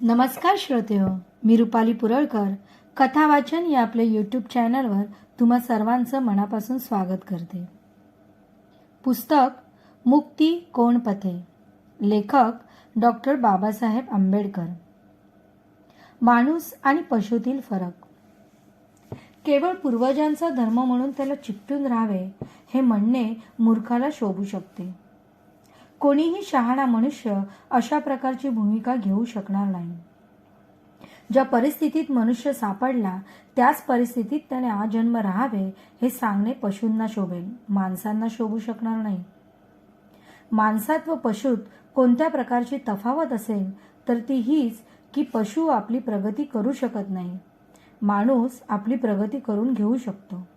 नमस्कार श्रोते हो मी रुपाली पुरळकर. कथा वाचन या आपल्या यूट्यूब चॅनलवर तुम्हा सर्वांचं मनापासून स्वागत करते. पुस्तक मुक्ती कोण पथे? लेखक डॉक्टर बाबासाहेब आंबेडकर. माणूस आणि पशुतील फरक. केवळ पूर्वजांचा धर्म म्हणून त्याला चिपटून राहावे हे म्हणणे मूर्खाला शोभू शकते. कोणीही शहाणा मनुष्य अशा प्रकारची भूमिका घेऊ शकणार नाही. ज्या परिस्थितीत मनुष्य सापडला त्याच परिस्थितीत त्याने आजन्म राहावे हे सांगणे पशूंना शोभेल. माणसांना शोभू शकणार नाही. माणसात व पशूत कोणत्या प्रकारची तफावत असेल तर ती हीच की पशु आपली प्रगती करू शकत नाही. माणूस आपली प्रगती करून घेऊ शकतो.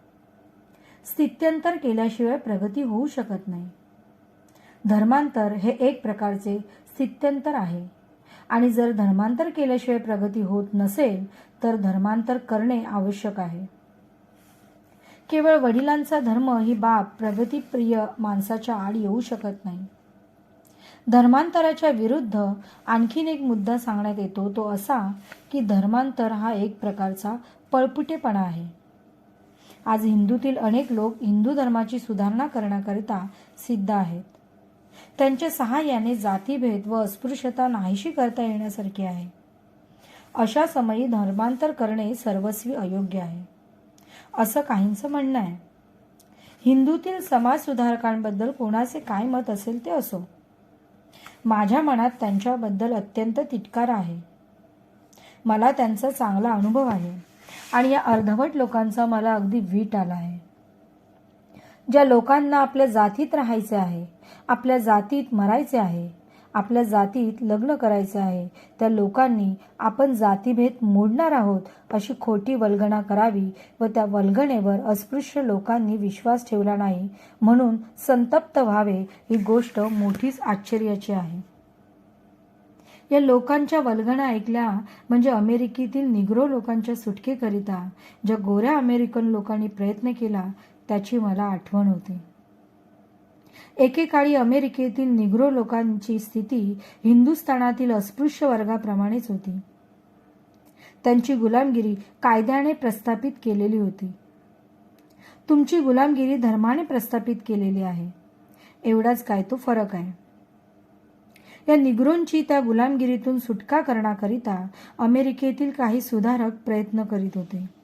स्थित्यंतर केल्याशिवाय प्रगती होऊ शकत नाही. धर्मांतर हे एक प्रकारचे स्थित्यंतर आहे. आणि जर धर्मांतर केल्याशिवाय प्रगती होत नसेल तर धर्मांतर करणे आवश्यक आहे. केवळ वडिलांचा धर्म ही बाब प्रगतीप्रिय माणसाच्या आड येऊ शकत नाही. धर्मांतराच्या विरुद्ध आणखीन एक मुद्दा सांगण्यात येतो तो असा की धर्मांतर हा एक प्रकारचा पळपुटेपणा आहे. आज हिंदूतील अनेक लोक हिंदू धर्माची सुधारणा करण्याकरिता सिद्ध आहेत. त्यांच्या सहाय्याने जातीभेद व अस्पृश्यता नाहीशी करता येण्यासारखी आहे. अशा समयी धर्मांतर करणे सर्वस्वी अयोग्य आहे. असं काहींचं म्हणणं आहे. हिंदूतील समाज सुधारकांबद्दल कोणाचे काय मत असेल ते असो. माझ्या मनात त्यांच्याबद्दल अत्यंत तिटकार आहे. मला त्यांचा चांगला अनुभव आहे आणि या अर्धवट लोकांचा मला अगदी वीट आला आहे. ज्या लोकांना आपल्या जातीत राहायचे आहे आपल्या जातीत मरायचे आहे. आपल्या जातीत लग्न करायचे आहे. त्या लोकांनी आपण जातीभेद मोडणार आहोत अशी खोटी वल्गना करावी व त्या वल्गनेवर अस्पृश्य लोकांनी विश्वास ठेवला नाही म्हणून संतप्त व्हावे ही गोष्ट मोठीच आश्चर्याची आहे. या लोकांच्या वल्गना ऐकल्या म्हणजे अमेरिकेतील निग्रो लोकांच्या सुटकेकरिता ज्या गोऱ्या अमेरिकन लोकांनी प्रयत्न केला त्याची मला आठवण होते. एकेकाळी अमेरिकेतील निग्रो लोकांची स्थिती हिंदुस्थानातील अस्पृश्य वर्गाप्रमाणेच होती. त्यांची गुलामगिरी कायद्याने प्रस्थापित केलेली होती. तुमची गुलामगिरी धर्माने प्रस्थापित केलेली आहे. एवढाच काय तो फरक आहे. या निग्रोंची त्या गुलामगिरीतून सुटका करण्याकरिता अमेरिकेतील काही सुधारक प्रयत्न करीत होते.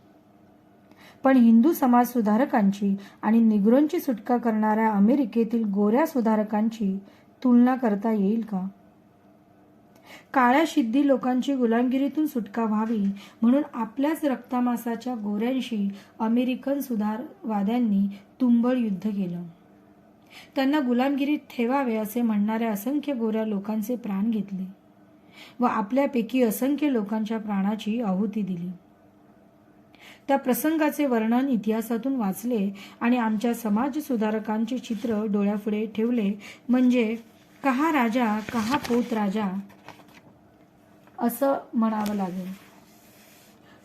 पण हिंदू समाज सुधारकांची आणि निग्रोंची सुटका करणाऱ्या अमेरिकेतील गोऱ्या सुधारकांची तुलना करता येईल का? काळ्या शिद्दी लोकांची गुलामगिरीतून सुटका व्हावी म्हणून आपल्याच रक्तामासाच्या गोऱ्यांशी अमेरिकन सुधारवाद्यांनी तुंबळ युद्ध केलं. त्यांना गुलामगिरीत ठेवावे असे म्हणणाऱ्या असंख्य गोऱ्या लोकांचे प्राण घेतले व आपल्यापैकी असंख्य लोकांच्या प्राणाची आहुती दिली. त्या प्रसंगाचे वर्णन इतिहासातून वाचले आणि आमच्या समाज सुधारकांचे चित्र डोळ्यापुढे ठेवले. म्हणजे कहा राजा कहा पोत राजा असं म्हणावं लागेल.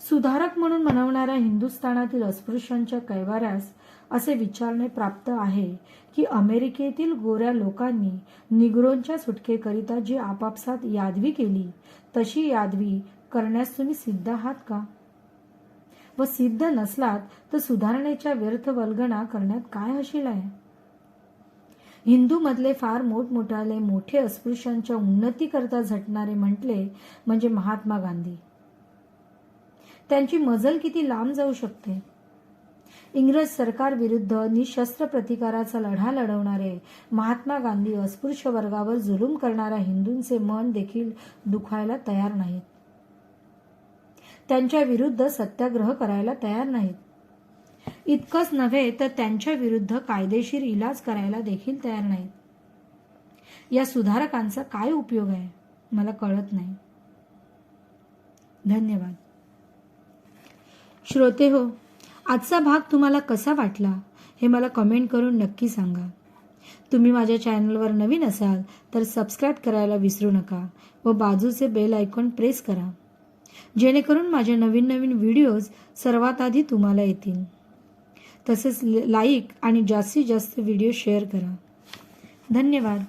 सुधारक म्हणून म्हणवणाऱ्या हिंदुस्थानातील अस्पृश्यांच्या कैवाऱ्यास असे विचारणे प्राप्त आहे की अमेरिकेतील गोऱ्या लोकांनी निग्रोंच्या सुटकेकरिता जी आपापसात यादवी केली तशी यादवी करण्यास तुम्ही सिद्ध आहात का? व सिद्ध नसलात तर सुधारणेच्या व्यर्थ वल्गना करण्यात काय हशील आहे? हिंदूमधले फार मोठमोठाले मोठे अस्पृश्यांच्या उन्नतीकरता झटणारे म्हटले म्हणजे महात्मा गांधी. त्यांची मजल किती लांब जाऊ शकते? इंग्रज सरकार विरुद्ध निशस्त्र प्रतिकाराचा लढा लढवणारे महात्मा गांधी अस्पृश्य वर्गावर जुलूम करणाऱ्या हिंदूंचे मन देखील दुखायला तयार नाहीत. त्यांच्या विरुद्ध सत्याग्रह करायला तयार नाहीत. इतकंच नव्हे तर त्यांच्या विरुद्ध कायदेशीर इलाज करायला देखील तयार नाहीत. या सुधारकांचा काय उपयोग आहे? मला कळत नाही. धन्यवाद. श्रोते हो आजचा भाग तुम्हाला कसा वाटला हे मला कमेंट करून नक्की सांगा. तुम्ही माझ्या चॅनलवर नवीन असाल तर सबस्क्राईब करायला विसरू नका व बाजूचे बेल आयकॉन प्रेस करा. जेणेकरून माझे नवीन नवीन व्हिडिओज सर्वात आधी तुम्हाला येतील. तसेच लाईक आणि जास्तीत जास्त व्हिडिओ शेअर करा. धन्यवाद.